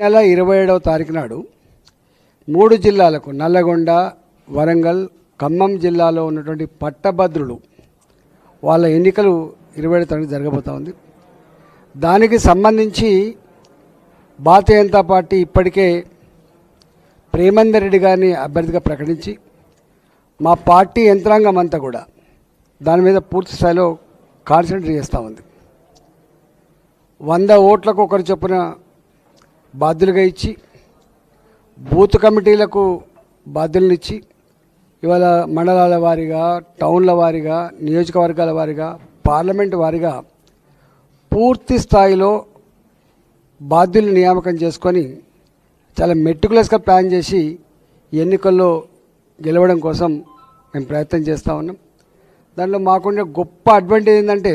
నెల ఇరవై ఏడవ తారీఖు నాడు మూడు జిల్లాలకు నల్లగొండ వరంగల్ ఖమ్మం జిల్లాలో ఉన్నటువంటి పట్టభద్రులు వాళ్ళ ఎన్నికలు ఇరవై ఏడు తారీఖు జరగబోతా ఉంది. దానికి సంబంధించి భారతీయ జనతా పార్టీ ఇప్పటికే ప్రేమందర్ రెడ్డి గారిని అభ్యర్థిగా ప్రకటించి మా పార్టీ యంత్రాంగం అంతా కూడా దాని మీద పూర్తి స్థాయిలో కాన్సన్ట్రేట్ చేస్తూ ఉంది. వంద ఓట్లకు ఒకరు చొప్పున బాధ్యులుగా ఇచ్చి బూత్ కమిటీలకు బాధ్యులనిచ్చి ఇవాళ మండలాల వారీగా టౌన్ల వారీగా నియోజకవర్గాల వారీగా పార్లమెంట్ వారీగా పూర్తి స్థాయిలో బాధ్యుల్ని నియామకం చేసుకొని చాలా మెట్టుకులస్గా ప్లాన్ చేసి ఎన్నికల్లో గెలవడం కోసం మేము ప్రయత్నం చేస్తూ ఉన్నాం. దాంట్లో మాకుండే గొప్ప అడ్వాంటేజ్ ఏంటంటే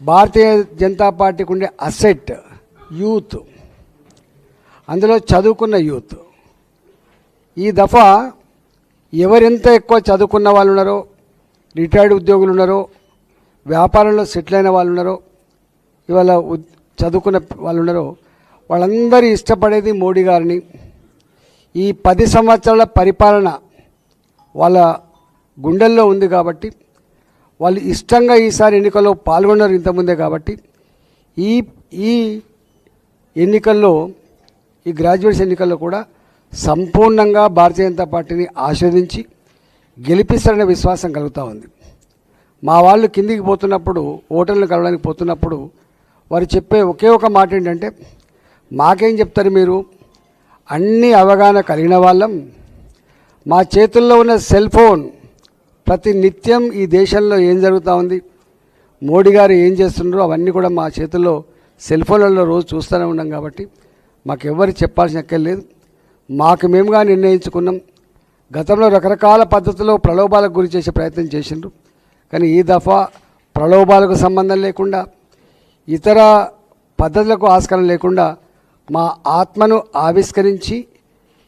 భారతీయ జనతా పార్టీకి ఉండే అసెట్ యూత్ అందులో చదువుకున్న యూత్. ఈ దఫా ఎవరెంత ఎక్కువ చదువుకున్న వాళ్ళు ఉన్నారో రిటైర్డ్ ఉద్యోగులు ఉన్నారో వ్యాపారంలో సెటిల్ అయిన వాళ్ళు ఉన్నారో ఇవాళ చదువుకున్న వాళ్ళు ఉన్నారో వాళ్ళందరూ ఇష్టపడేది మోడీ గారిని. ఈ పది సంవత్సరాల పరిపాలన వాళ్ళ గుండెల్లో ఉంది కాబట్టి వాళ్ళు ఇష్టంగా ఈసారి ఎన్నికల్లో పాల్గొన్నారు ఇంతకుముందే కాబట్టి ఈ ఈ ఎన్నికల్లో ఈ గ్రాడ్యుయేట్స్ ఎన్నికల్లో కూడా సంపూర్ణంగా భారతీయ జనతా పార్టీని ఆస్వాదించి గెలిపిస్తారనే విశ్వాసం కలుగుతూ ఉంది. మా వాళ్ళు కిందికి పోతున్నప్పుడు ఓటర్లను కలవడానికి పోతున్నప్పుడు వారు చెప్పే ఒకే ఒక మాట ఏంటంటే మాకేం చెప్తారు మీరు? అన్ని అవగాహన కలిగిన వాళ్ళం. మా చేతుల్లో ఉన్న సెల్ ఫోన్. ప్రతి నిత్యం ఈ దేశంలో ఏం జరుగుతూ ఉంది? మోడీ గారు ఏం చేస్తున్నారో అవన్నీ కూడా మా చేతుల్లో సెల్ ఫోన్లలో రోజు చూస్తూనే ఉన్నాం కాబట్టి మాకు ఎవరు చెప్పాల్సిన అక్కర్లేదు మాకు మేముగా నిర్ణయించుకున్నాం. గతంలో రకరకాల పద్ధతుల్లో ప్రలోభాలకు గురి చేసే ప్రయత్నం చేసిండ్రు. కానీ ఈ దఫా ప్రలోభాలకు సంబంధం లేకుండా ఇతర పద్ధతులకు ఆస్కారం లేకుండా మా ఆత్మను ఆవిష్కరించి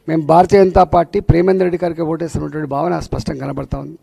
మేము భారతీయ జనతా పార్టీ ప్రేమేంద్ర రెడ్డి గారికి ఓటేస్తున్నటువంటి భావన స్పష్టంగా కనబడతా ఉంది.